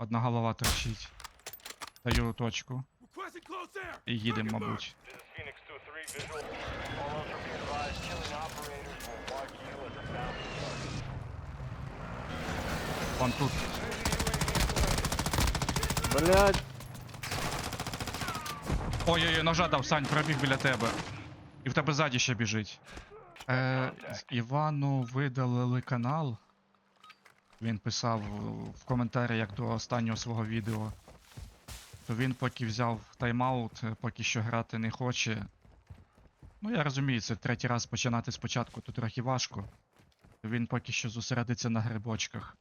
Одна голова торчить. Даю точку. І їдемо, мабуть. This is Phoenix 2-3 visual. All ultra be advised, killing operators will mark you as a bounty target. Вон тут. Блять! Ой-ой-ой, ножа дав, Сань, пробіг біля тебе. І в тебе ззаді ще біжить. Е, Івану видалили канал. Він писав в коментарі, як до останнього свого відео. То він поки взяв тайм-аут, поки що грати не хоче. Ну, я розумію, це третій раз починати спочатку, то трохи важко. Він поки що зосередиться на грибочках.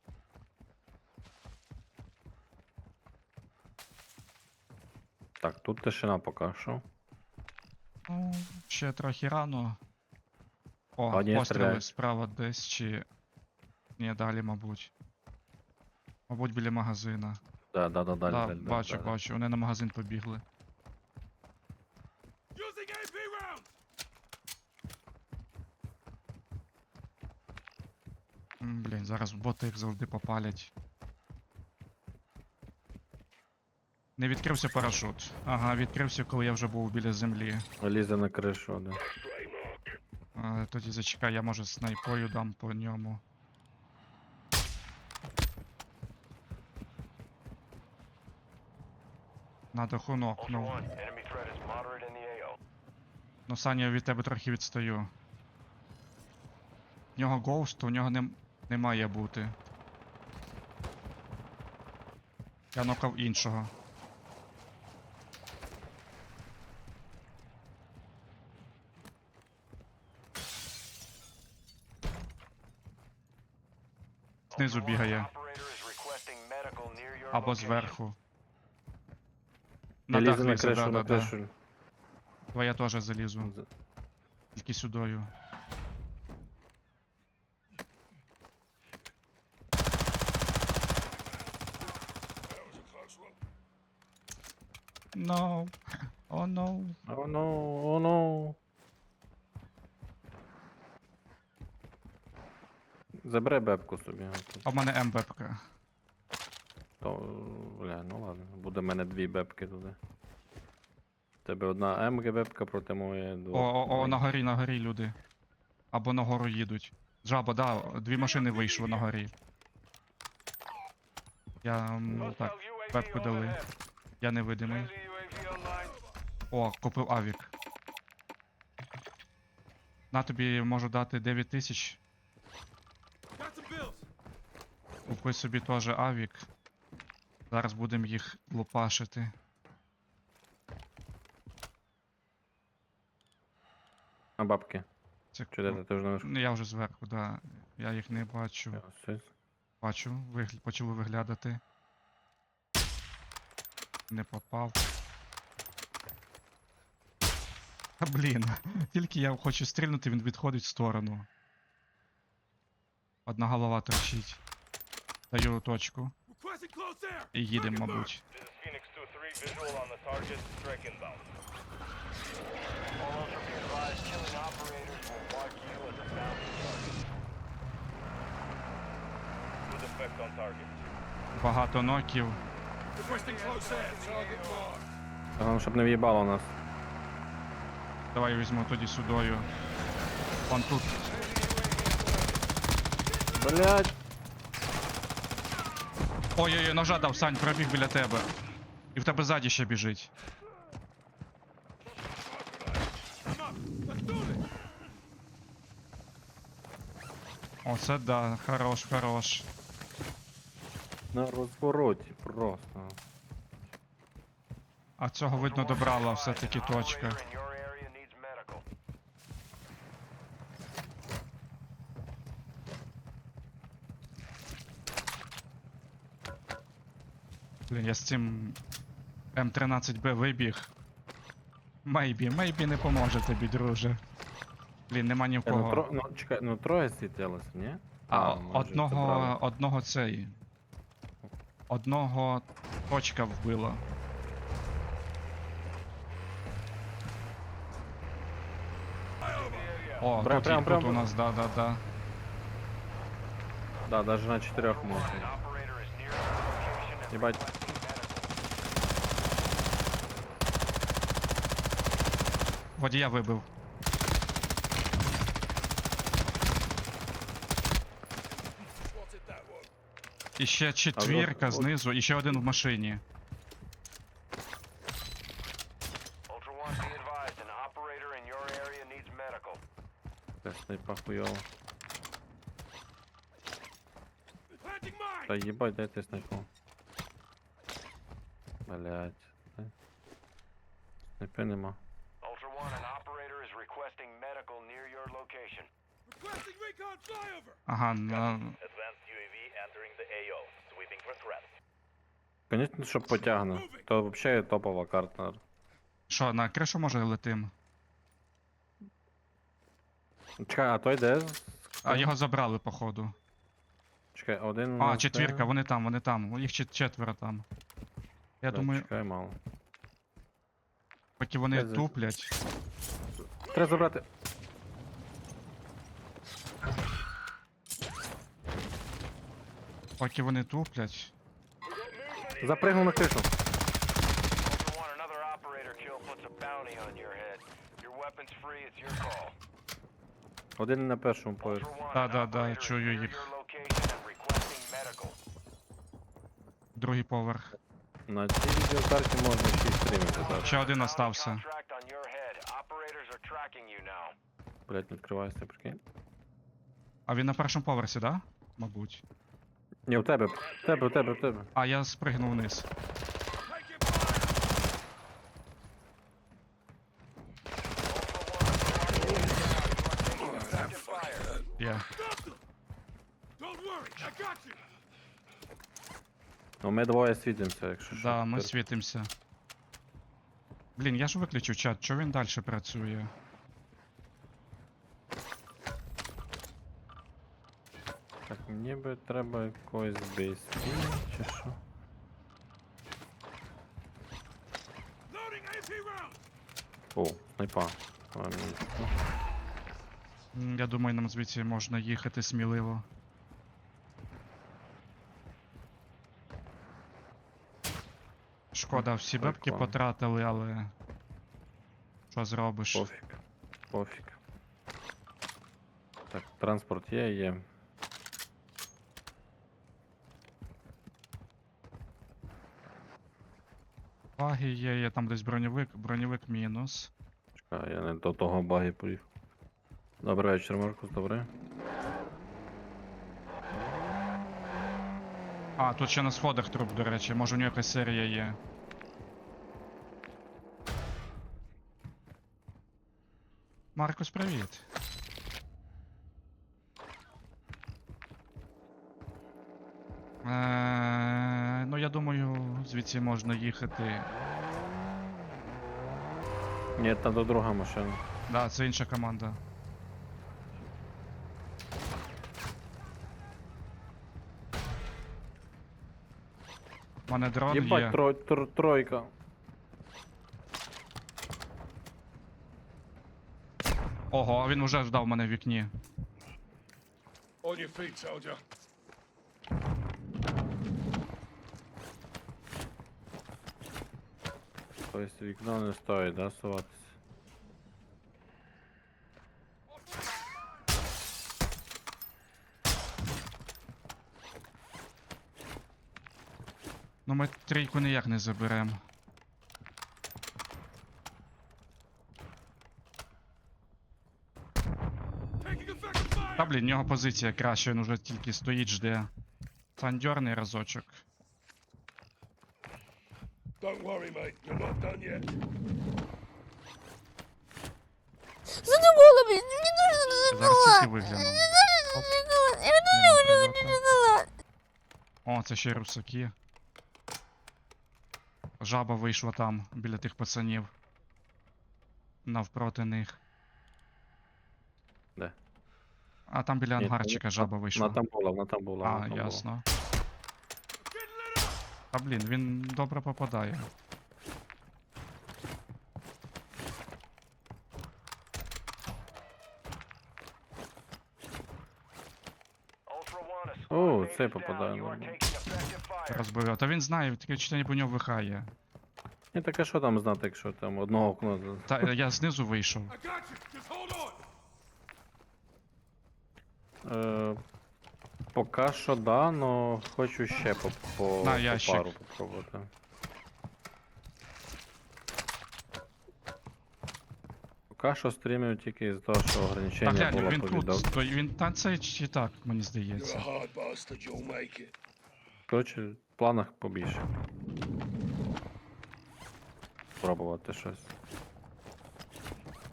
Так, тут тишина поки що. Ну, ще трохи рано. О, постріли справа десь чи. Ні, далі, мабуть. Мабуть, біля магазина. Да, да, да, далі, да, далі, бачу, далі. бачу. Вони на магазин побігли. Блін, зараз боти їх завжди попалять. Не відкрився парашут. Ага, відкрився, коли я вже був біля землі. Лізе на кришу один. А, тоді зачекай, я може снайпою дам по ньому. На даху Ultra нокнув. One, enemy threat is moderate in the AO. Ну, Саня, я від тебе трохи відстаю. В нього гоуст, у нього не, не має бути. Я нокав іншого. Знизу бігає. Або зверху. Я лізу на кришу, да, на кришу. Твоя теж залізу. Тільки сюдою. No. Oh no. О, ну, о, ну. Забери бебку собі. А в мене МБПК. То, бля, ну ладно. Буде в мене дві бебки туди. В Тебе одна МГ бебка проти моєї О, двох. о, о, маленьких. на горі, на горі люди. Або на гору їдуть. Жаба, да, дві машини вийшли на горі. Я м, так, бебку дали. Я невидимий. О, купив авік. На тобі можу дати 9 тисяч. Купи собі теж авік. Зараз будемо їх лупашити. А бабки. Це Чи де ти ти вже не Ну, я вже зверху, да. Я їх не бачу. Бачу, вигля... почали виглядати. Не попав. Та блін. Тільки я хочу стрільнути, він відходить в сторону. Одна голова торчить. Даю точку. І їдемо, мабуть. This is Phoenix 2-3 visual on the target. Strike inbound. All ultra be advised, killing operators will mark you as a bounty target. Good effect on target. Багато ноків. Головне, щоб не в'їбало нас. Давай візьму тоді судою. Вон тут. Блять! Ой-ой-ой, ножа дав, Сань, пробіг біля тебе. І в тебе ззаді ще біжить. Оце да, хорош, хорош. На розвороті просто. А цього видно добрала все-таки точка. operator in your area needs medical. Блін, я з цим М13Б вибіг. Мейбі, мейбі не поможе тобі, друже. Блін, нема ні в Е, ну, кого. тро... ну, чекай, ну троє світилося, ні? А, може, одного, одного цей. Одного точка вбила. О, Прям- тут, прям- і- прям- тут у нас, да, да, да. Да, навіть на чотирьох можна. An Водія вибив. One. І ще четвірка знизу, і ще один в машині. Ultra One, be advised, an operator in your area needs medical. Це снайпа хуйово. Planting mine! Та їбать, де ти снайпу? Блять. Снайпи нема. Ultra One, an operator is requesting medical near your location. Requesting recon flyover! Ага, на... Advanced UAV entering the AO. Sweeping for threats. Конечно, що потягне. То взагалі топова карта. що, на кришу може летим? Чекай, а той де? А його забрали, походу. Чекай, один. А, четвірка, вони там, вони там. Їх чет- четверо там. Я Та, думаю, Чекай, мало. поки вони Я туплять. Треба забрати. Поки вони туплять. Запригнув на кришу. Один на першому поверсі. Да, да, да, is чую їх. Другий поверх. На цій відеокарті можна 6 стрімити зараз. Ще один остався. Блять, не відкривається, прикинь. А він на першому поверсі, да? Мабуть. Ні, у тебе, в тебе, у тебе, у тебе. А я спригнув вниз. Ну ми двоє світимося, якщо що. Да, ми світимося. Блін, я ж виключив чат, чого він далі працює? Так, ніби треба якогось BSP, чи що? О, снайпа. М, Я думаю, нам звідси можна їхати сміливо. Шкода, всі бабки потратили, але. Що зробиш? Пофіг. Пофіг. Так, транспорт є, є. Баги є, є там десь броньовик, броньовик мінус. Чекай, я не до того баги поїв. Добрий вечір, Маркус, добре. А, тут ще на сходах труп, до речі, може у нього якась серія є. Маркус, привіт. Е, ну, я думаю, звідси можна їхати. Ні, там до друга машина. Да, це інша команда. У мене дрон є. Єбать, тро, тр, тройка. Ого, а він вже ждав мене в вікні. On your feet, soldier. Тобто вікно не стоїть, да, суватися? Ну ми трійку ніяк не заберемо. Та блін, в нього позиція краща, він уже тільки стоїть, жде. Сандьорний разочок. Don't worry, mate. You're not done yet. Задумала, блін, дуже Зараз тільки не прильоту. О, це ще й русаки. Жаба вийшла там, біля тих пацанів. Навпроти них. Де? А там біля Ні, ангарчика жаба вийшла. Вона там була, вона там була. А, вона там була. ясно. А блін, він добре попадає. О, цей попадає. Розбив. Та він знає, таке читання по нього вихає. І таке що там знати, якщо там одного окна. Та е, я знизу вийшов. Е, поки що да, но хочу ще по, по, На, по ящик. пару попробувати. Поки що стрімив тільки з того, що ограничення глянь, було він по відео. сто- Він та це чи так, мені You're здається. hard bastard. You'll make it. Коротше, в планах побільше. Пробувати щось.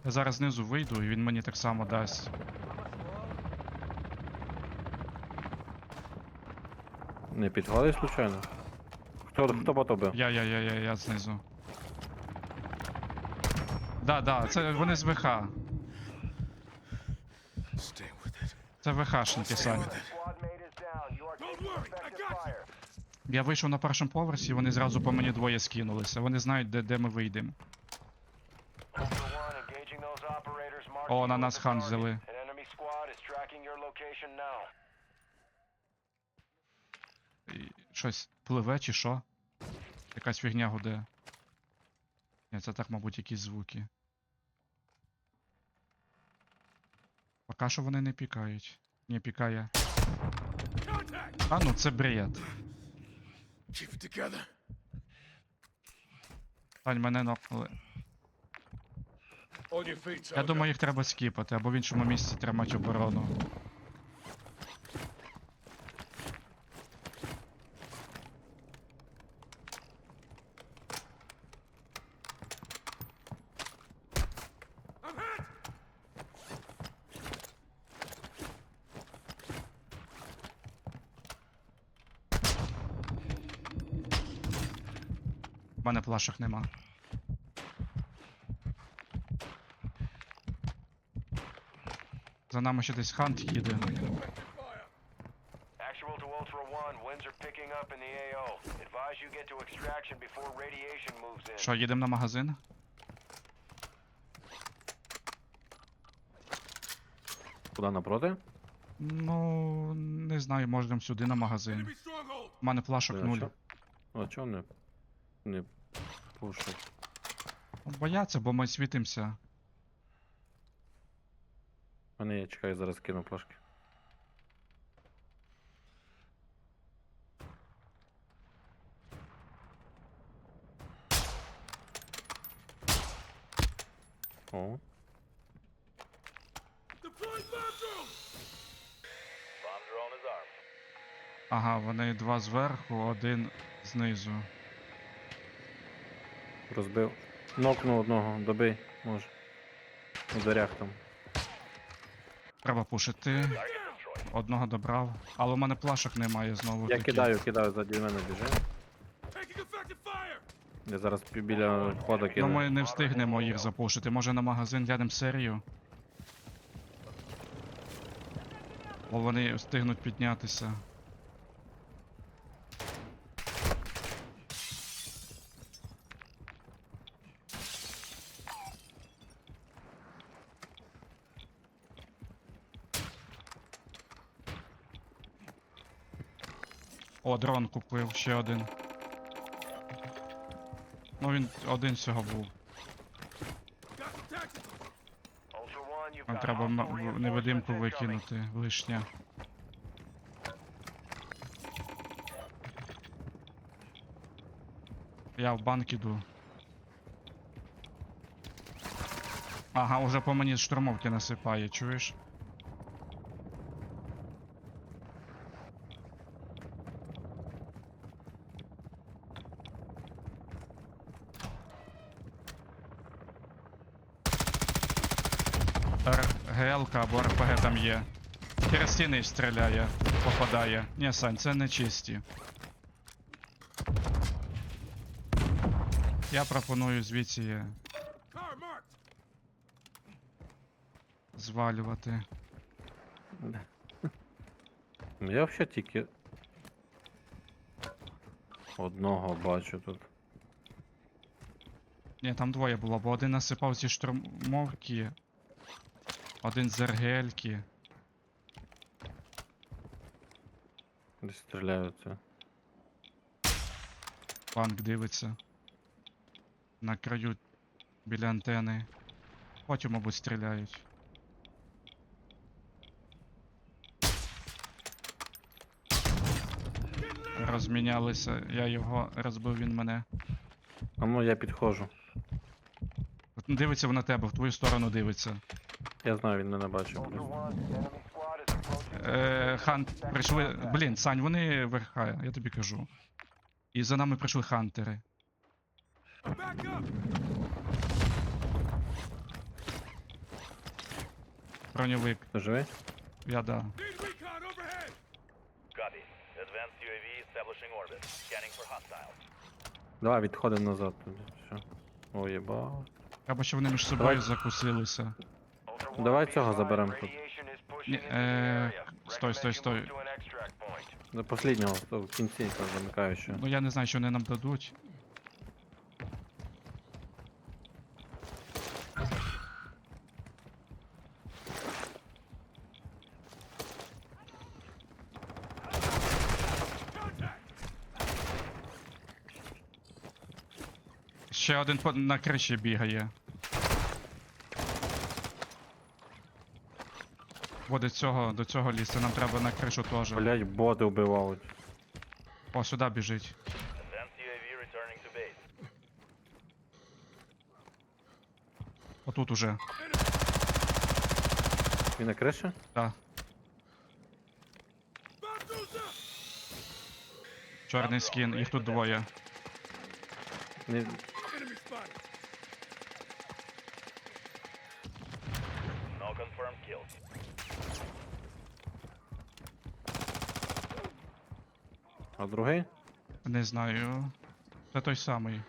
Я зараз знизу вийду, і він мені так само дасть. Не підвалив случайно? Хто, хто по тобі? Я, я, я, я, я знизу. Да, да, це вони з ВХ. Це ВХшники самі. Я вийшов на першому поверсі, вони зразу по мені двоє скинулися. Вони знають, де, де ми вийдемо. О, на нас хан взяли. Щось пливе чи що? Якась фігня гуде. Ні, це так, мабуть, якісь звуки. Поки що вони не пікають. Не пікає. А ну це бред. Тань, мене нокнули. Я думаю, їх треба скіпати, або в іншому місці тримати оборону. У мене плашок нема. За нами ще десь хант їде. Actual to Ultra One, winds are picking up in the AO. Advise you get to extraction before radiation moves in. Що, їдемо на магазин? Куди напроти? Ну, не знаю, можемо сюди на магазин. У мене плашок нуль. А чого не, не пушить? Бояться, бо ми світимося. А я чекаю, зараз кину плашки. О. Ага, вони два зверху, один знизу. Розбив. Нокнув одного, добий, може. У дверях там. Треба пушити. Одного добрав. Але у мене плашок немає знову. Я таки. кидаю, кидаю, ззаді мене біжи. Я зараз пі- біля входа Ну кину. ми не встигнемо їх запушити. Може на магазин глянемо серію. Бо вони встигнуть піднятися. О, дрон купив, ще один. Ну він один всього був. Нам треба невидимку викинути лишня. Я в банк іду. Ага, уже по мені штурмовки насипає, чуєш? ГЛК або РПГ там є. Через стіни стріляє, попадає. Ні, Сань, це не чисті. Я пропоную звідси звалювати. Ну, Я взагалі тільки одного бачу тут. Ні, там двоє було, бо один насипав зі штурмовки, один з РГЛки. Десь стріляються. Банк дивиться. На краю біля антени. Потім, мабуть, стріляють. Розмінялися, я його розбив, він мене. А ну я підходжу. Дивиться на тебе, в твою сторону дивиться. Я знаю, він мене бачив. Е, хан, прийшли. Блін, Сань, вони верха, я тобі кажу. І за нами прийшли хантери. Броньовик, Ти живий? я да. Need recon overhead! Copy. Advanced UAV establishing orbit. Scanning for hostiles. Давай, відходимо назад тоді. Все. О, єба. Треба, щоб вони між собою закусилися. Давай цього заберемо тут. Ні, е, стой, стой, стой. До последнього, то в кінці там замикаючого. Ну я не знаю, що вони нам дадуть. Ще один по- на криші бігає. До цього, до цього лізти, нам треба на кришу теж. Блять, боти вбивають. О, сюди біжить. Отут уже. Він на криші? Так. Чорний скін, їх тут двоє. Не... No confirmed kills. А другий? Не знаю. Це той самий.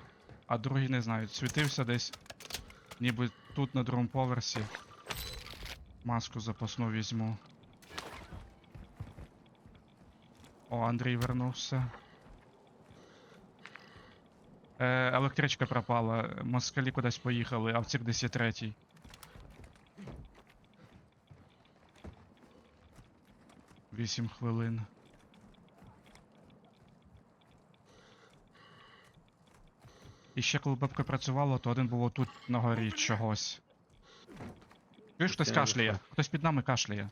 А другий не знаю. Світився десь. Ніби тут на другому поверсі. Маску запасну візьму. О, Андрій вернувся. Е, електричка пропала. Москалі кудись поїхали, а в цих 10 Вісім хвилин. І ще коли бабка працювала, то один був отут на горі чогось. Чуєш, хтось кашляє? Хтось під нами кашляє.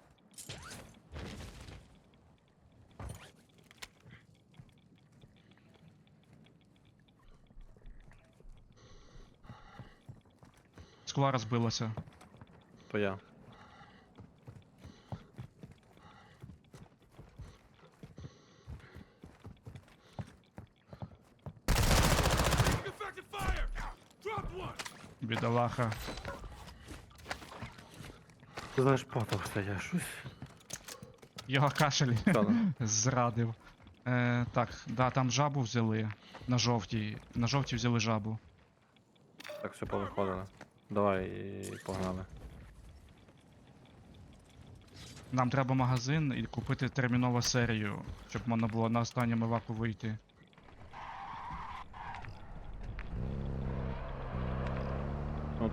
Скло розбилося. То я. Бідолаха. Ти знаєш, потався я щось. Його кашель зрадив. Е, так, да, там жабу взяли. На жовтій. На жовтій взяли жабу. Так, все повиходили. Давай і погнали. Нам треба магазин і купити термінову серію, щоб можна було на останньому ваку вийти.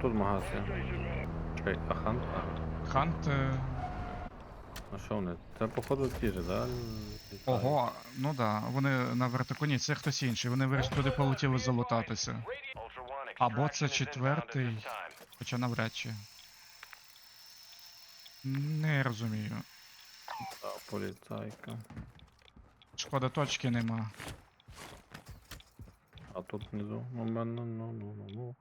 Тут магазин. Чекай, а хан? А, Хант. е, а що вони? Це походу ті ж, да? Ого, ну да, вони на вертиконі, це хтось інший. Вони вирішили туди полетіли залутатися. Або це четвертий. Хоча навряд чи. Не розумію. А, поліцайка. Шкода точки нема. А тут внизу. Ну, ну, ну, ну, ну, ну.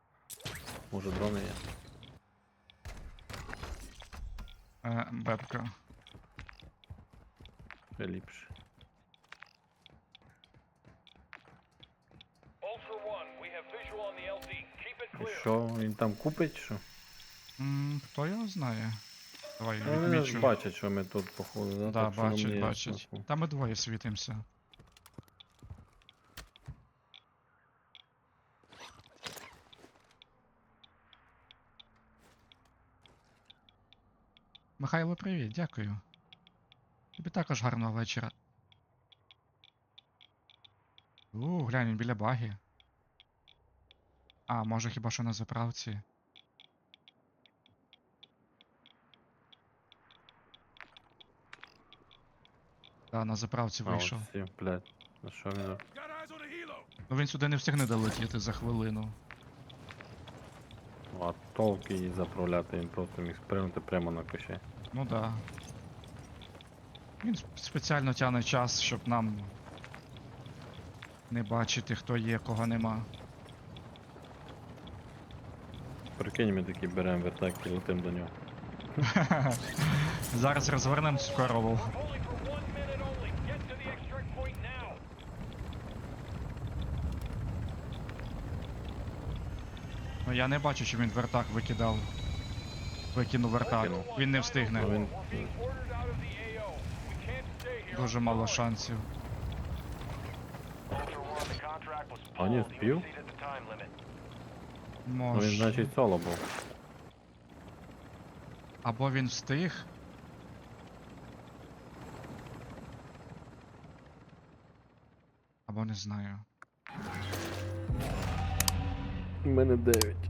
Може дрони є. Е, бебка. Ще ліпше. І що, він там купить, що? М, хто його знає? Давай Ну, вони ж відмічу. бачать, що ми тут походу, да? Так що нам бачать, бачать. Та ми двоє світимося. Михайло, привіт, дякую. Тобі також гарного вечора. У, глянь, біля баги. А, може хіба що на заправці. Та на заправці вийшов. блядь. На що він? Ну він сюди не встигне долетіти за хвилину. Ну, а толк її заправляти, він просто міг спригнути прямо на коші. Ну да. Він спеціально тягне час, щоб нам не бачити, хто є, кого нема. Прикинь, ми такі беремо вертак і летим до нього. Зараз розвернемо цю корову. Ну я не бачу, чи він вертак викидав. Викинув вертак. Він не встигне. Він... Дуже мало шансів. А, ні, спів? Ну він, Може. значить, соло був. Або він встиг. Або не знаю. У мене 9.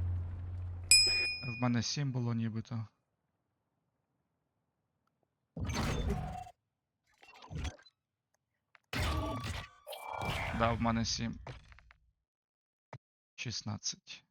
В мене 7 було нібито. Да, в мене 7. 16.